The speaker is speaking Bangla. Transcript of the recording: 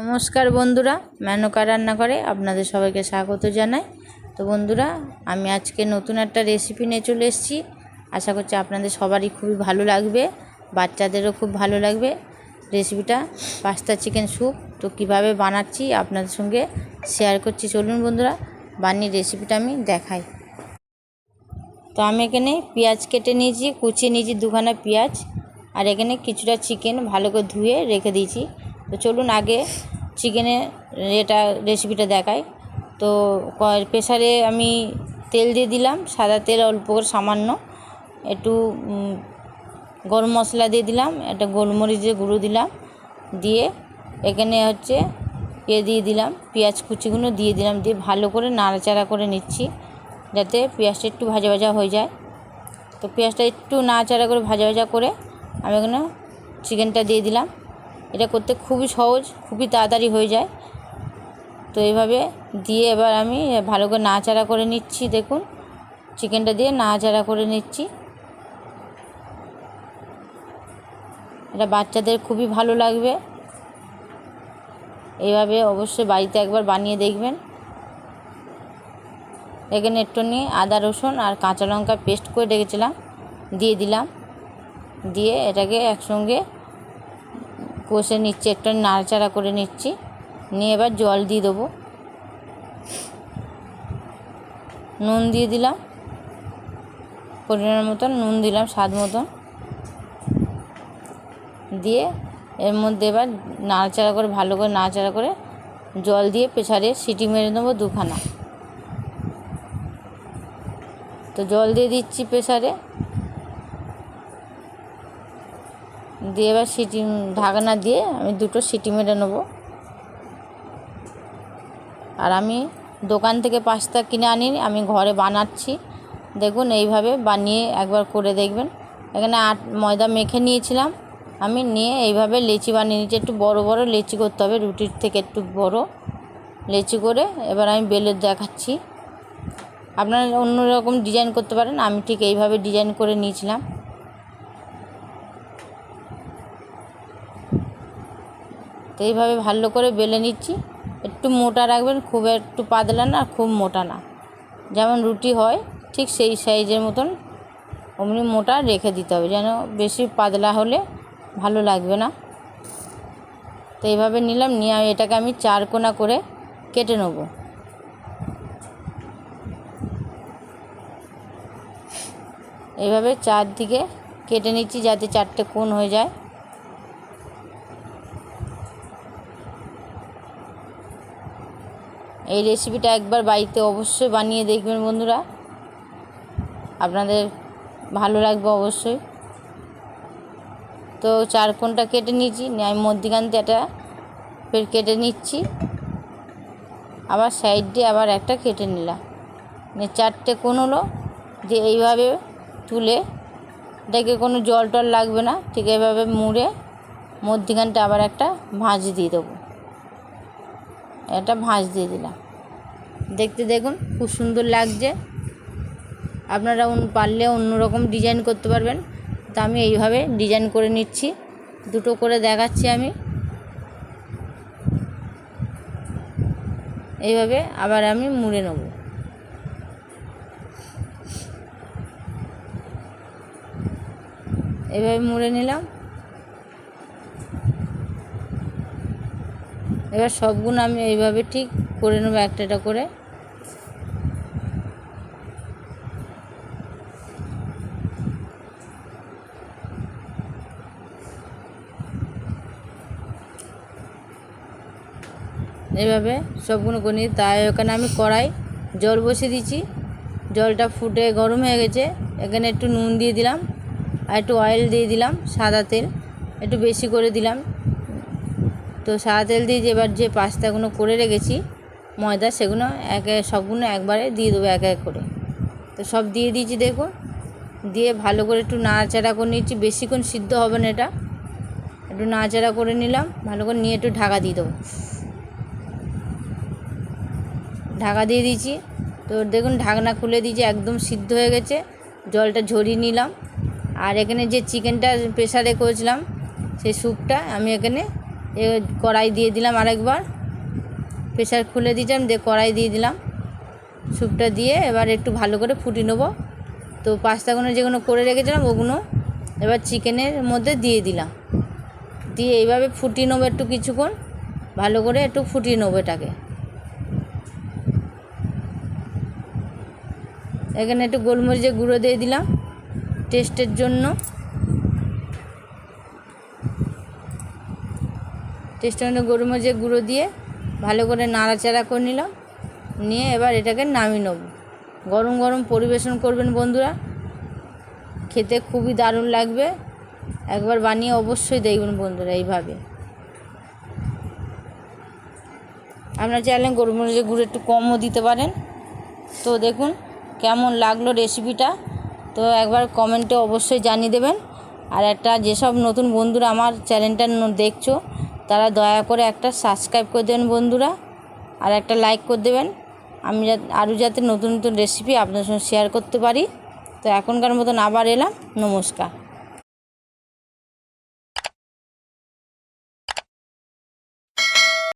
নমস্কার বন্ধুরা, মেনকা রান্না করে আপনাদের সবাইকে স্বাগত জানাই। তো বন্ধুরা, আমি আজকে নতুন একটা রেসিপি নিয়ে চলে এসেছি। আশা করছি আপনাদের সবারই খুবই ভালো লাগবে, বাচ্চাদেরও খুব ভালো লাগবে। রেসিপিটা পাস্তা চিকেন স্যুপ তো কীভাবে বানাচ্ছি আপনাদের সঙ্গে শেয়ার করছি, চলুন বন্ধুরা, বানিয়ে রেসিপিটা আমি দেখাই। তো আমি এখানে পেঁয়াজ কেটে নিয়েছি, কুচিয়ে নিয়েছি দুখানা পেঁয়াজ। আর এখানে কিছুটা চিকেন ভালো করে ধুয়ে রেখে দিয়েছি। তো চলুন আগে চিকেনের এটা রেসিপিটা দেখাই। তো প্রেসারে আমি তেল দিয়ে দিলাম, সাদা তেল অল্প করে সামান্য। একটু গরম মশলা দিয়ে দিলাম, একটা গোলমরিচের গুঁড়ো দিলাম, দিয়ে এখানে হচ্ছে ইয়ে দিয়ে দিলাম, পেঁয়াজ কুচিগুলো দিয়ে দিলাম, দিয়ে ভালো করে নাড়াচাড়া করে নিচ্ছি, যাতে পেঁয়াজটা একটু ভাজা ভাজা হয়ে যায়। তো পেঁয়াজটা একটু নাড়াচাড়া করে ভাজা ভাজা করে আমি এখানে চিকেনটা দিয়ে দিলাম। এটা করতে খুবই সহজ, খুবই তাড়াতাড়ি হয়ে যায়। তো এইভাবে দিয়ে এবার আমি ভালো করে নাড়াচাড়া করে নিচ্ছি, দেখুন। চিকেনটা দিয়ে নাড়াচাড়া করে নিচ্ছি। এটা বাচ্চাদের খুবই ভালো লাগবে। এইভাবে অবশ্যই বাড়িতে একবার বানিয়ে দেখবেন। এখানে একটু নিয়ে আদা, রসুন আর কাঁচা লঙ্কা পেস্ট করে রেখেছিলাম, দিয়ে দিলাম। দিয়ে এটাকে একসঙ্গে কষে নিচ্ছি, একটু নাড়াচাড়া করে নিচ্ছি। নিয়ে এবার জল দিয়ে দেবো। নুন দিয়ে দিলাম। পরিমাণ মতন নুন দিলাম, স্বাদ মতন। দিয়ে এর মধ্যে এবার নাড়াচাড়া করে, ভালো করে নাড়াচাড়া করে জল দিয়ে প্রেসারে সিটি মেরে নেব দুখানা। তো জল দিয়ে দিচ্ছি প্রেসারে। দিয়ে এবার সিটি ঢাকনা দিয়ে আমি দুটো সিটি মেরে নেব। আর আমি দোকান থেকে পাস্তা কিনে আনিনি, আমি ঘরে বানাচ্ছি। দেখুন, এইভাবে বানিয়ে একবার করে দেখবেন। এখানে আট ময়দা মেখে নিয়েছিলাম। আমি নিয়ে এইভাবে লেচি বানিয়ে নিয়েছি। একটু বড় বড় লেচি করতে হবে, রুটির থেকে একটু বড় লেচি করে এবার আমি বেলে দেখাচ্ছি। আপনারা অন্য রকম ডিজাইন করতে পারেন, আমি ঠিক এইভাবে ডিজাইন করে নিয়েছিলাম। তো এইভাবে ভালো করে বেলে নিচ্ছি। একটু মোটা রাখবেন, খুব একটু পাতলা না, খুব মোটা না। যেমন রুটি হয়, ঠিক সেই সাইজের মতন অমনি মোটা রেখে দিতে হবে, যেন বেশি পাতলা হলে ভালো লাগবে না। তো এইভাবে নিলাম, নিয়ে এটাকে আমি চার কোনা করে কেটে নেব। এইভাবে চারদিকে কেটে নিচ্ছি যাতে চারটে কোণ হয়ে যায়। এই রেসিপিটা একবার বাড়িতে অবশ্যই বানিয়ে দেখবেন বন্ধুরা। আপনাদের ভালো লাগবে অবশ্যই। তো চার কোণটা কেটে নিয়েছি, নিয়ে আমি মধ্যিখান একটা ফের কেটে নিচ্ছি। আবার সাইড দিয়ে আবার একটা কেটে নিলাম। নিয়ে চারটে কোন হলো যে এইভাবে তুলে এটাকে কোনো জল টল লাগবে না, ঠিক এইভাবে মুড়ে মধ্যিখানটা আবার একটা ভাঁজ দিয়ে দেবো। এটা ভাঁজ দিয়ে দিলাম। দেখতে দেখুন, খুব সুন্দর লাগছে। আপনারা পারলে অন্য রকম ডিজাইন করতে পারবেন। তা আমি এইভাবে ডিজাইন করে নিচ্ছি। দুটো করে দেখাচ্ছি আমি। এইভাবে আবার আমি মুড়ে নেব। এইভাবে মুড়ে নিলাম। এবার সবগুলো আমি এইভাবে ঠিক করে নেব একটা করে। এইভাবে সবগুলো করে নিই তাই ওখানে আমি কড়াই, জল বসিয়ে দিচ্ছি। জলটা ফুটে গরম হয়ে গেছে। এখানে একটু নুন দিয়ে দিলাম, আর একটু অয়েল দিয়ে দিলাম, সাদা তেল, একটু বেশি করে দিলাম। তো সাদা তেল দিয়ে এবার যে পাস্তাগুলো করে রেখেছি, ময়দা সেগুলো একে সবগুলো একবারে দিয়ে দেবো এক এক করে। তো সব দিয়ে দিয়েছি দেখুন দিয়ে ভালো করে একটু নাড়াচাড়া করে নিচ্ছি বেশিক্ষণ সিদ্ধ হবে না এটা। একটু নাড়াচাড়া করে নিলাম, ভালো করে নিয়ে একটু ঢাকা দিয়ে দেবো। ঢাকা দিয়ে দিয়েছি। তো দেখুন ঢাকনা খুলে দিয়েছি, একদম সিদ্ধ হয়ে গেছে। জলটা ঝরিয়ে নিলাম। আর এখানে যে চিকেনটা প্রেসারে করেছিলাম, সেই স্যুপটা আমি এখানে এ কড়াই দিয়ে দিলাম আরেকবার। প্রেশার খুলে দিয়েছিলাম, দিয়ে কড়াই দিয়ে দিলাম। স্যুপটা দিয়ে এবার একটু ভালো করে ফুটিয়ে নেব। তো পাস্তাগুলো যেগুলো করে রেখেছিলাম ওগুলো এবার চিকেনের মধ্যে দিয়ে দিলাম। দিয়ে এইভাবে ফুটিয়ে নেব একটু কিছুক্ষণ। ভালো করে একটু ফুটিয়ে নেব এটাকে। এখানে একটু গোলমরিচের গুঁড়ো দিয়ে দিলাম। টেস্টের জন্য। টেস্টের জন্য গোলমরিচের গুঁড়ো দিয়ে ভালো করে নাড়াচাড়া করে নিলাম নিয়ে এবার এটাকে নামিয়ে নেব। গরম গরম পরিবেশন করবেন বন্ধুরা। খেতে খুবই দারুণ লাগবে। একবার বানিয়ে অবশ্যই দেখবেন বন্ধুরা এইভাবে। আপনার চাইলে গোলমরিচের গুঁড়ো একটু কমও দিতে পারেন। তো দেখুন কেমন লাগল রেসিপিটা। তো একবার কমেন্টে অবশ্যই জানিয়ে দেবেন। আর একটা যেসব নতুন বন্ধুরা আমার চ্যানেলটা দেখছ তারা দয়া করে একটা সাবস্ক্রাইব করে দেবেন বন্ধুরা, আর একটা লাইক করে দেবেন। আমি আরও যাতে নতুন নতুন রেসিপি আপনার সঙ্গে শেয়ার করতে পারি। তো এখনকার মতন আবার এলাম। নমস্কার।